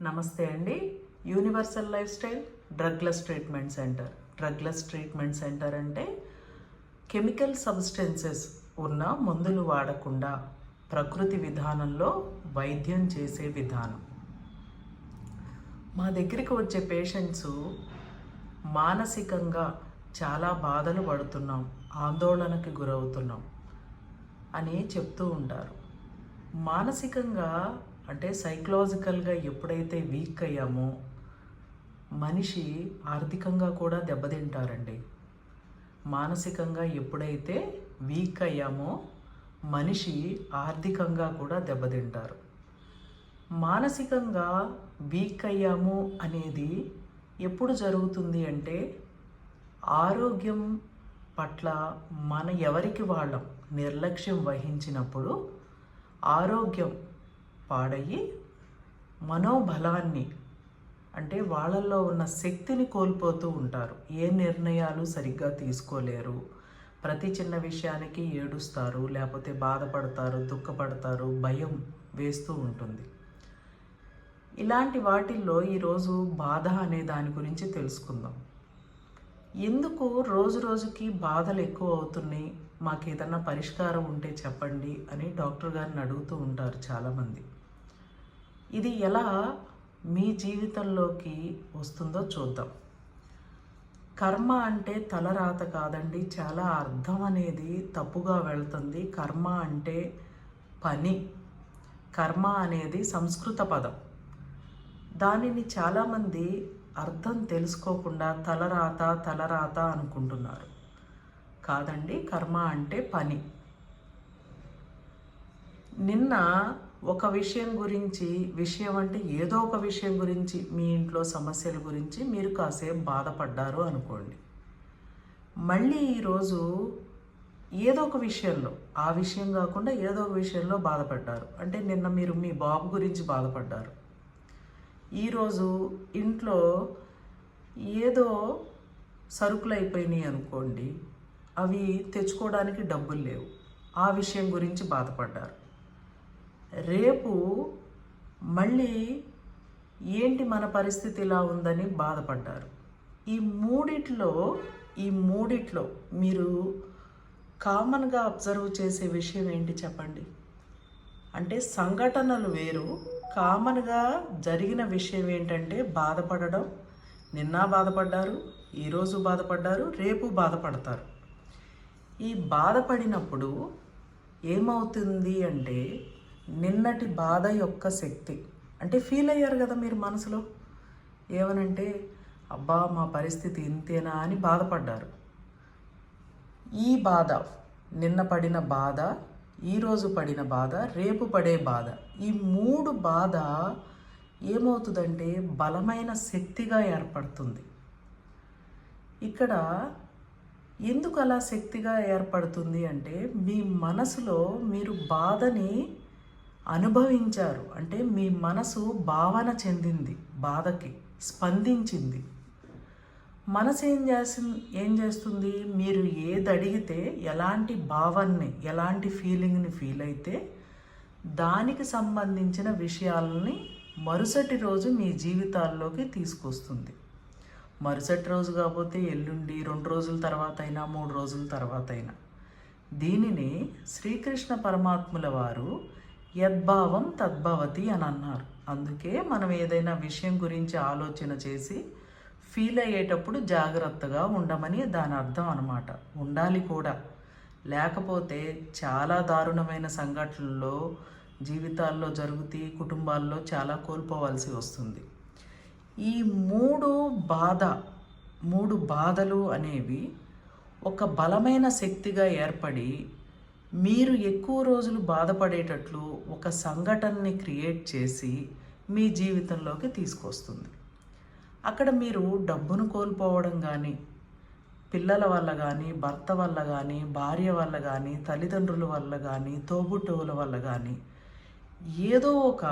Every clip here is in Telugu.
నమస్తే అండి. Universal lifestyle drugless treatment centre drugless treatment centre అంటే కెమికల్ సబ్స్టెన్సెస్ ఉన్న మందులు వాడకుండా ప్రకృతి విధానంలో వైద్యం చేసే విధానం. మా దగ్గరికి వచ్చే పేషెంట్స్ మానసికంగా చాలా బాధలు పడుతున్నాం ఆందోళనకి గురవుతున్నాం అని చెప్తూ ఉంటారు. మానసికంగా అంటే సైకలాజికల్గా ఎప్పుడైతే వీక్ అయ్యామో మనిషి ఆర్థికంగా కూడా దెబ్బతింటారండి. మానసికంగా ఎప్పుడైతే వీక్ అయ్యామో మనిషి ఆర్థికంగా కూడా దెబ్బతింటారు. మానసికంగా వీక్ అయ్యాము అనేది ఎప్పుడు జరుగుతుంది అంటే ఆరోగ్యం పట్ల మన ఎవరికి వాళ్ళం నిర్లక్ష్యం వహించినప్పుడు ఆరోగ్యం పాడయ్యి మనోబలాన్ని అంటే వాళ్ళల్లో ఉన్న శక్తిని కోల్పోతూ ఉంటారు. ఏ నిర్ణయాలు సరిగ్గా తీసుకోలేరు. ప్రతి చిన్న విషయానికి ఏడుస్తారు లేకపోతే బాధపడతారు దుఃఖపడతారు భయం వేస్తూ ఉంటుంది. ఇలాంటి వాటిల్లో ఈరోజు బాధ అనే దాని గురించి తెలుసుకుందాం. ఎందుకు రోజు రోజుకి బాధలు ఎక్కువ అవుతున్నాయి? మాకు ఏదన్నా పరిష్కారం ఉంటే చెప్పండి అని డాక్టర్ గారిని అడుగుతూ ఉంటారు చాలామంది. ఇది ఎలా మీ జీవితంలోకి వస్తుందో చూద్దాం. కర్మ అంటే తలరాత కాదండి చాలా అర్థం అనేది తప్పుగా వెళ్తుంది. కర్మ అంటే పని. కర్మ అనేది సంస్కృత పదం. దానిని చాలామంది అర్థం తెలుసుకోకుండా తలరాత తలరాత అనుకుంటున్నారు. కాదండి కర్మ అంటే పని. నిన్న ఒక విషయం గురించి విషయం అంటే ఏదో ఒక విషయం గురించి మీ ఇంట్లో సమస్యల గురించి మీరు కాసేపు బాధపడ్డారు అనుకోండి. మళ్ళీ ఈరోజు ఏదో ఒక విషయంలో ఆ విషయం కాకుండా ఏదో ఒక విషయంలో బాధపడ్డారు. అంటే నిన్న మీరు మీ బాబు గురించి బాధపడ్డారు. ఈరోజు ఇంట్లో ఏదో సరుకులు అయిపోయినాయి అనుకోండి అవి తెచ్చుకోవడానికి డబ్బులు లేవు. ఆ విషయం గురించి బాధపడ్డారు. రేపు మళ్ళీ ఏంటి మన పరిస్థితి ఇలా ఉందని బాధపడ్డారు. ఈ మూడిట్లో ఈ మూడిట్లో మీరు కామన్గా అబ్జర్వ్ చేసే విషయం ఏంటి చెప్పండి? అంటే సంఘటనలు వేరు కామన్గా జరిగిన విషయం ఏంటంటే బాధపడడం నిన్న బాధపడ్డారు ఈరోజు బాధపడ్డారు రేపు బాధపడతారు. ఈ బాధపడినప్పుడు ఏమవుతుంది అంటే నిన్నటి బాధ యొక్క శక్తి. అంటే ఫీల్ అయ్యారు కదా మీరు మనసులో? ఏమనంటే అబ్బా మా పరిస్థితి ఇంతేనా అని బాధపడ్డారు. ఈ బాధ నిన్న పడిన బాధ ఈరోజు పడిన బాధ రేపు పడే బాధ ఈ మూడు బాధ ఏమవుతుందంటే బలమైన శక్తిగా ఏర్పడుతుంది. ఇక్కడ ఎందుకు అలా శక్తిగా ఏర్పడుతుంది అంటే మీ మనసులో మీరు బాధని అనుభవించారు. అంటే మీ మనసు భావన చెందింది బాధకి స్పందించింది. మనసు ఏం చేసి ఏం చేస్తుంది? మీరు ఏది అడిగితే ఎలాంటి భావాన్ని ఎలాంటి ఫీలింగ్ని ఫీల్ అయితే దానికి సంబంధించిన విషయాలని మరుసటి రోజు మీ జీవితాల్లోకి తీసుకొస్తుంది. మరుసటి రోజు కాకపోతే ఎల్లుండి రెండు రోజుల తర్వాత అయినా మూడు రోజుల తర్వాత అయినా దీనిని శ్రీకృష్ణ పరమాత్ముల వారు యద్భావం తద్భవతి అని అన్నారు. అందుకే మనం ఏదైనా విషయం గురించి ఆలోచన చేసి ఫీల్ అయ్యేటప్పుడు జాగ్రత్తగా ఉండమని దాని అర్థం అనమాట ఉండాలి కూడా. లేకపోతే చాలా దారుణమైన సంఘటనల్లో జీవితాల్లో జరుగుతూ కుటుంబాల్లో చాలా కోల్పోవాల్సి వస్తుంది. ఈ మూడు బాధ మూడు బాధలు అనేవి ఒక బలమైన శక్తిగా ఏర్పడి మీరు ఎక్కువ రోజులు బాధపడేటట్లు ఒక సంఘటనని క్రియేట్ చేసి మీ జీవితంలోకి తీసుకొస్తుంది. అక్కడ మీరు డబ్బును కోల్పోవడం కానీ పిల్లల వల్ల కానీ భర్త వల్ల కానీ భార్య వల్ల కానీ తల్లిదండ్రుల వల్ల కానీ తోబుట్టువుల వల్ల కానీ ఏదో ఒక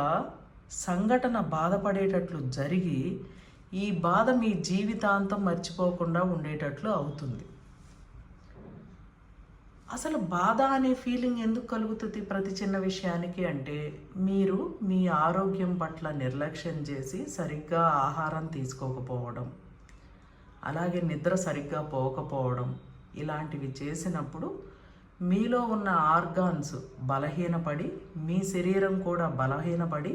సంఘటన బాధపడేటట్లు జరిగి ఈ బాధ మీ జీవితాంతం మర్చిపోకుండా ఉండేటట్లు అవుతుంది. అసలు బాధ అనే ఫీలింగ్ ఎందుకు కలుగుతుంది ప్రతి చిన్న విషయానికి అంటే మీరు మీ ఆరోగ్యం పట్ల నిర్లక్ష్యం చేసి సరిగ్గా ఆహారం తీసుకోకపోవడం అలాగే నిద్ర సరిగ్గా పోకపోవడం ఇలాంటివి చేసినప్పుడు మీలో ఉన్న ఆర్గాన్స్ బలహీనపడి మీ శరీరం కూడా బలహీనపడి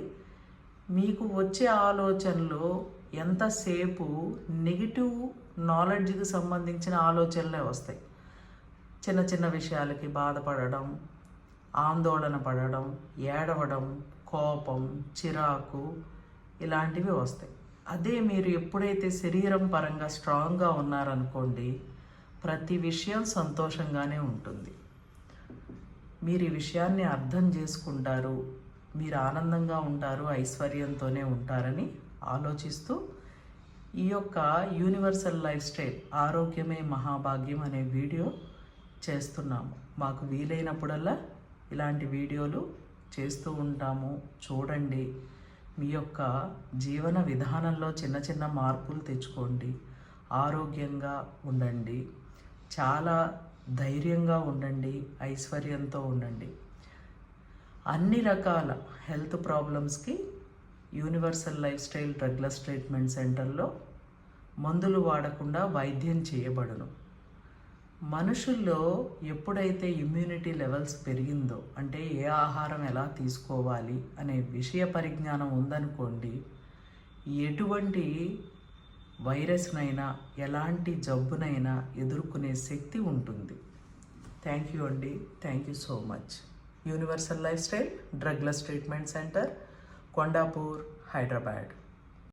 మీకు వచ్చే ఆలోచనలు ఎంతసేపు నెగిటివ్ నాలెడ్జ్కి సంబంధించిన ఆలోచనలే వస్తాయి. చిన్న చిన్న విషయాలకి బాధపడడం ఆందోళన పడడం ఏడవడం కోపం చిరాకు ఇలాంటివి వస్తాయి. అదే మీరు ఎప్పుడైతే శరీరం పరంగా స్ట్రాంగ్గా ఉన్నారనుకోండి ప్రతి విషయం సంతోషంగానే ఉంటుంది. మీరు ఈ విషయాన్ని అర్థం చేసుకుంటారు మీరు ఆనందంగా ఉంటారు ఐశ్వర్యంతోనే ఉంటారని ఆలోచిస్తూ ఈ యొక్క యూనివర్సల్ లైఫ్ స్టైల్ ఆరోగ్యమే మహాభాగ్యం అనే వీడియో చేస్తున్నాము. మాకు వీలైనప్పుడల్లా ఇలాంటి వీడియోలు చేస్తూ ఉంటాము. చూడండి మీ యొక్క జీవన విధానంలో చిన్న చిన్న మార్పులు తెచ్చుకోండి. ఆరోగ్యంగా ఉండండి. చాలా ధైర్యంగా ఉండండి. ఐశ్వర్యంతో ఉండండి. అన్ని రకాల హెల్త్ ప్రాబ్లమ్స్కి universal lifestyle drugless treatment సెంటర్లో మందులు వాడకుండా వైద్యం చేయబడును. మనుషుల్లో ఎప్పుడైతే ఇమ్యూనిటీ లెవెల్స్ పెరిగిందో అంటే ఏ ఆహారం ఎలా తీసుకోవాలి అనే విషయ పరిజ్ఞానం ఉందనుకోండి ఎటువంటి వైరస్నైనా ఎలాంటి జబ్బునైనా ఎదుర్కొనే శక్తి ఉంటుంది. థ్యాంక్ యూ అండి. Thank you so much universal lifestyle drugless treatment centre Kondapur Hyderabad